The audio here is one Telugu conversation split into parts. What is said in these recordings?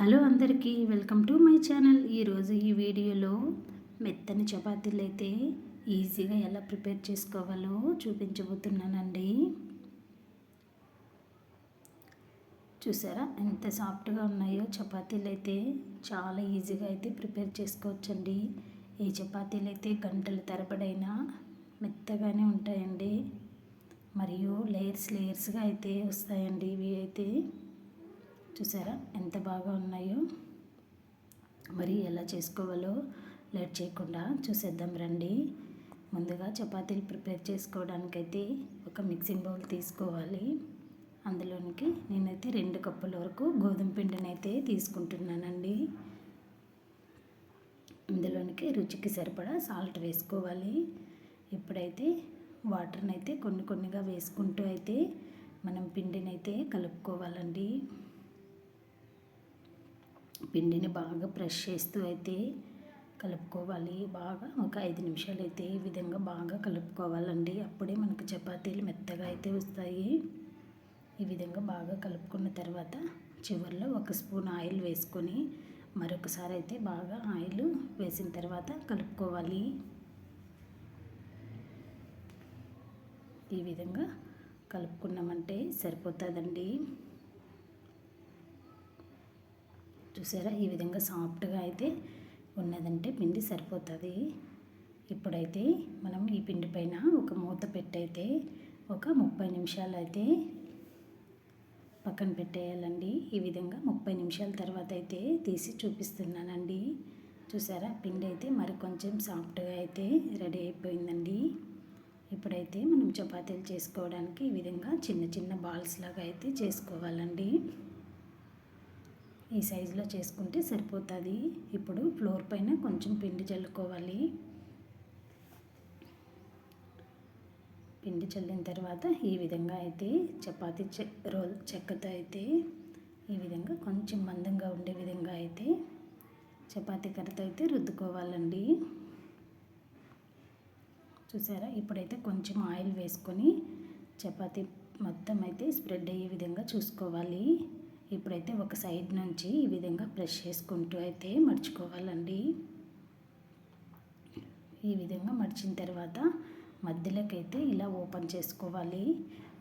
హలో అందరికీ వెల్కమ్ టు మై ఛానల్. ఈరోజు ఈ వీడియోలో మెత్తని చపాతీలు అయితే ఈజీగా ఎలా ప్రిపేర్ చేసుకోవాలో చూపించబోతున్నానండి. చూసారా? ఎంత సాఫ్ట్గా ఉన్నాయో చపాతీలు అయితే చాలా ఈజీగా అయితే ప్రిపేర్ చేసుకోవచ్చండి. ఈ చపాతీలు అయితే గంటల తరబడైనా మెత్తగానే ఉంటాయండి. మరియు లేయర్స్ లేయర్స్గా అయితే వస్తాయండి. ఇవి అయితే చూసారా? ఎంత బాగా ఉన్నాయో. మరి ఎలా చేసుకోవాలో లేట్ చేయకుండా చూసేద్దాం రండి. ముందుగా చపాతీలు ప్రిపేర్ చేసుకోవడానికైతే ఒక మిక్సింగ్ బౌల్ తీసుకోవాలి. అందులోనికి నేనైతే రెండు కప్పుల వరకు గోధుమ పిండిని అయితే తీసుకుంటున్నానండి. ఇందులోనికి రుచికి సరిపడా సాల్ట్ వేసుకోవాలి. ఇప్పుడైతే వాటర్ని అయితే కొన్ని కొన్నిగా వేసుకుంటూ అయితే మనం పిండిని అయితే కలుపుకోవాలండి. పిండిని బాగా ప్రెష్ చేస్తూ అయితే కలుపుకోవాలి. బాగా ఒక ఐదు నిమిషాలు అయితే ఈ విధంగా బాగా కలుపుకోవాలండి. అప్పుడే మనకు చపాతీలు మెత్తగా అయితే వస్తాయి. ఈ విధంగా బాగా కలుపుకున్న తర్వాత చివరిలో ఒక స్పూన్ ఆయిల్ వేసుకొని మరొకసారి అయితే బాగా ఆయిల్ వేసిన తర్వాత కలుపుకోవాలి. ఈ విధంగా కలుపుకున్నామంటే సరిపోతుందండి. చూసారా? ఈ విధంగా సాఫ్ట్గా అయితే ఉన్నదంటే పిండి సరిపోతుంది. ఇప్పుడైతే మనం ఈ పిండి పైన ఒక మూత పెట్టయితే ఒక ముప్పై నిమిషాలు అయితే పక్కన పెట్టేయాలండి. ఈ విధంగా ముప్పై నిమిషాల తర్వాత అయితే తీసి చూపిస్తున్నానండి. చూసారా? పిండి అయితే మరి కొంచెం సాఫ్ట్గా అయితే రెడీ అయిపోయిందండి. ఇప్పుడైతే మనం చపాతీలు చేసుకోవడానికి ఈ విధంగా చిన్న చిన్న బాల్స్ లాగా అయితే చేసుకోవాలండి. ఈ సైజులో చేసుకుంటే సరిపోతుంది. ఇప్పుడు ఫ్లోర్ పైన కొంచెం పిండి చల్లుకోవాలి. పిండి చల్లిన తర్వాత ఈ విధంగా అయితే చపాతి రోల్ చెక్కతో అయితే ఈ విధంగా కొంచెం మందంగా ఉండే విధంగా అయితే చపాతీ కర్రతో అయితే రుద్దుకోవాలండి. చూసారా? ఇప్పుడైతే కొంచెం ఆయిల్ వేసుకొని చపాతీ మొత్తం అయితే స్ప్రెడ్ అయ్యే విధంగా చూసుకోవాలి. ఇప్పుడైతే ఒక సైడ్ నుంచి ఈ విధంగా బ్రష్ చేసుకుంటూ అయితే మడుచుకోవాలండి. ఈ విధంగా మడిచిన తర్వాత మధ్యలోకి అయితే ఇలా ఓపెన్ చేసుకోవాలి.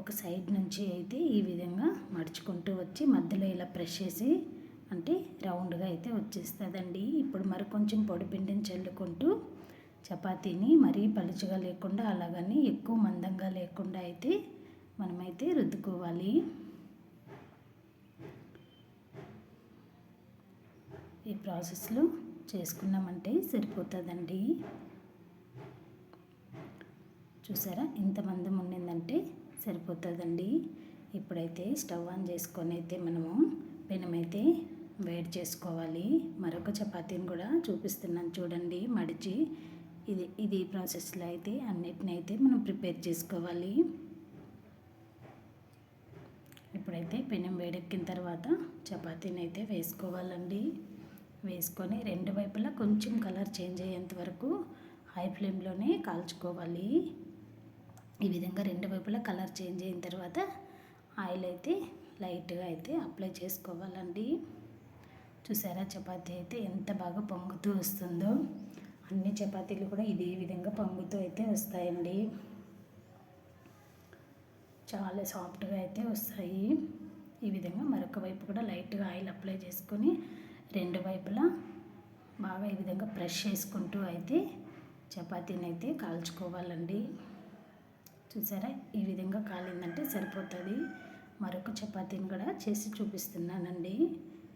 ఒక సైడ్ నుంచి అయితే ఈ విధంగా మడుచుకుంటూ వచ్చి మధ్యలో ఇలా ప్రెస్ చేసి అంటే రౌండ్గా అయితే వచ్చేస్తుందండి. ఇప్పుడు మరి కొంచెం పొడి పిండిని చల్లుకుంటూ చపాతీని మరీ పలుచుగా లేకుండా అలాగని ఎక్కువ మందంగా లేకుండా అయితే మనమైతే రుద్దుకోవాలి. ఈ ప్రాసెస్లో చేసుకున్నామంటే సరిపోతుందండి. చూసారా? ఇంత మందం ఉండిందంటే సరిపోతుందండి. ఇప్పుడైతే స్టవ్ ఆన్ చేసుకొని అయితే మనము పెనమైతే వేడి చేసుకోవాలి. మరొక చపాతీని కూడా చూపిస్తున్నాను చూడండి మడిచి. ఇది ఇది ప్రాసెస్లో అయితే అన్నిటిని అయితే మనం ప్రిపేర్ చేసుకోవాలి. ఇప్పుడైతే పెనం వేడెక్కిన తర్వాత చపాతీని అయితే వేసుకోవాలండి. వేసుకొని రెండు వైపులా కొంచెం కలర్ చేంజ్ అయ్యేంత వరకు హై ఫ్లేమ్లోనే కాల్చుకోవాలి. ఈ విధంగా రెండు వైపులా కలర్ చేంజ్ అయిన తర్వాత ఆయిల్ అయితే లైట్గా అయితే అప్లై చేసుకోవాలండి. చూసారా? చపాతీ అయితే ఎంత బాగా పొంగుతూ వస్తుందో. అన్ని చపాతీలు కూడా ఇదే విధంగా పొంగుతూ అయితే వస్తాయండి. చాలా సాఫ్ట్గా అయితే వస్తాయి. ఈ విధంగా మరొక వైపు కూడా లైట్గా ఆయిల్ అప్లై చేసుకొని రెండు వైపులా బాగా ఈ విధంగా ప్రెష్ చేసుకుంటూ అయితే చపాతీని అయితే కాల్చుకోవాలండి. చూసారా? ఈ విధంగా కాలిందంటే సరిపోతుంది. మరొక చపాతీని కూడా చేసి చూపిస్తున్నానండి.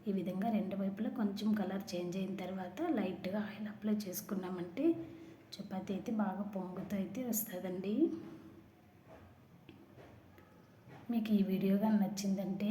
ఈ విధంగా రెండు వైపులా కొంచెం కలర్ చేంజ్ అయిన తర్వాత లైట్గా ఆయిల్ అప్లై చేసుకున్నామంటే చపాతీ అయితే బాగా పొంగుతూ అయితే వస్తుందండి. మీకు ఈ వీడియో కానీ నచ్చిందంటే